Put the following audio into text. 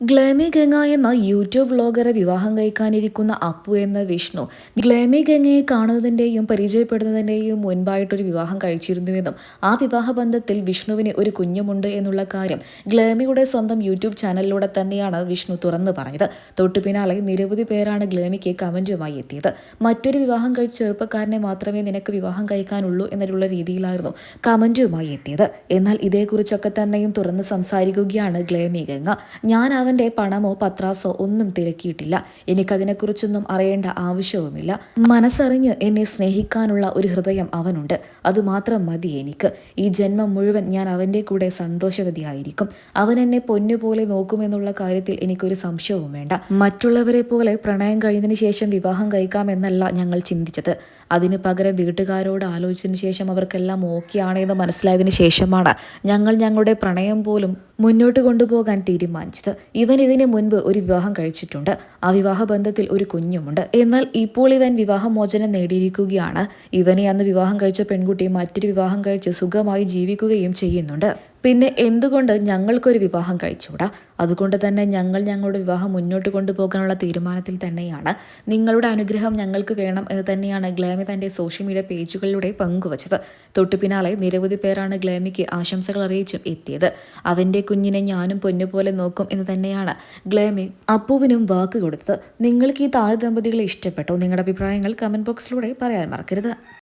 ഗ്ലാമി ഗംഗ എന്ന യൂട്യൂബ് വ്ളോഗറെ വിവാഹം കഴിക്കാനിരിക്കുന്ന അപ്പു എന്ന വിഷ്ണു ഗ്ലാമി ഗംഗയെ കാണുന്നതിന്റെയും പരിചയപ്പെടുന്നതിന്റെയും മുൻപായിട്ടൊരു വിവാഹം കഴിച്ചിരുന്നുവെന്നും ആ വിവാഹ ബന്ധത്തിൽ വിഷ്ണുവിന് ഒരു കുഞ്ഞുമുണ്ട് എന്നുള്ള കാര്യം ഗ്ലാമിയുടെ സ്വന്തം യൂട്യൂബ് ചാനലിലൂടെ തന്നെയാണ് വിഷ്ണു തുറന്നു പറഞ്ഞത്. തൊട്ടു പിന്നാലെ നിരവധി പേരാണ് ഗ്ലാമിക്ക് കമന്റുമായി എത്തിയത്. മറ്റൊരു വിവാഹം കഴിച്ച ചെറുപ്പക്കാരനെ മാത്രമേ നിനക്ക് വിവാഹം കഴിക്കാനുള്ളൂ എന്നുള്ള രീതിയിലായിരുന്നു കമന്റുമായി എത്തിയത്. എന്നാൽ ഇതേക്കുറിച്ചൊക്കെ തന്നെയും തുറന്ന് സംസാരിക്കുകയാണ് ഗ്ലേമി ഗംഗ. ഞാൻ അവന്റെ പണമോ പത്രാസോ ഒന്നും തിരക്കിയിട്ടില്ല. എനിക്കതിനെക്കുറിച്ചൊന്നും അറിയേണ്ട ആവശ്യവുമില്ല. മനസ്സറിഞ്ഞ് എന്നെ സ്നേഹിക്കാനുള്ള ഒരു ഹൃദയം അവനുണ്ട്. അതുമാത്രം മതി എനിക്ക്. ഈ ജന്മം മുഴുവൻ ഞാൻ അവന്റെ കൂടെ സന്തോഷവതിയായിരിക്കും. അവൻ എന്നെ പൊന്നുപോലെ നോക്കുമെന്നുള്ള കാര്യത്തിൽ എനിക്കൊരു സംശയവും വേണ്ട. മറ്റുള്ളവരെ പോലെ പ്രണയം കഴിഞ്ഞതിന് ശേഷം വിവാഹം കഴിക്കാമെന്നല്ല ഞങ്ങൾ ചിന്തിച്ചത്. അതിന് പകരം വീട്ടുകാരോട് ആലോചിച്ചതിന് ശേഷം അവർക്കെല്ലാം ഓക്കെയാണ് എന്ന് മനസ്സിലായതിനു ശേഷമാണ് ഞങ്ങൾ ഞങ്ങളുടെ പ്രണയം പോലും മുന്നോട്ട് കൊണ്ടുപോകാൻ തീരുമാനിച്ചത്. ഇവൻ ഇതിനു മുൻപ് ഒരു വിവാഹം കഴിച്ചിട്ടുണ്ട്. ആ വിവാഹ ബന്ധത്തിൽ ഒരു കുഞ്ഞുമുണ്ട്. എന്നാൽ ഇപ്പോൾ ഇവൻ വിവാഹമോചനം നേടിയിരിക്കുകയാണ്. ഇവനെ അന്ന് വിവാഹം കഴിച്ച പെൺകുട്ടി മറ്റൊരു വിവാഹം കഴിച്ച് സുഖമായി ജീവിക്കുകയും ചെയ്യുന്നുണ്ട്. പിന്നെ എന്തുകൊണ്ട് ഞങ്ങൾക്കൊരു വിവാഹം കഴിച്ചുകൂടാ? അതുകൊണ്ട് തന്നെ ഞങ്ങൾ ഞങ്ങളുടെ വിവാഹം മുന്നോട്ട് കൊണ്ടുപോകാനുള്ള തീരുമാനത്തിൽ തന്നെയാണ്. നിങ്ങളുടെ അനുഗ്രഹം ഞങ്ങൾക്ക് വേണം എന്ന് തന്നെയാണ് ഗ്ലാമി തന്റെ സോഷ്യൽ മീഡിയ പേജുകളിലൂടെ പങ്കുവച്ചത്. തൊട്ടു പിന്നാലെ നിരവധി പേരാണ് ഗ്ലാമിക്ക് ആശംസകൾ അറിയിച്ചും എത്തിയത്. അവന്റെ കുഞ്ഞിനെ ഞാനും പൊന്നുപോലെ നോക്കും എന്ന് തന്നെയാണ് ഗ്ലാമി അപ്പുവിനും വാക്ക് കൊടുത്തത്. നിങ്ങൾക്ക് ഈ താര ദമ്പതികളെ ഇഷ്ടപ്പെട്ടോ? നിങ്ങളുടെ അഭിപ്രായങ്ങൾ കമന്റ് ബോക്സിലൂടെ പറയാൻ മറക്കരുത്.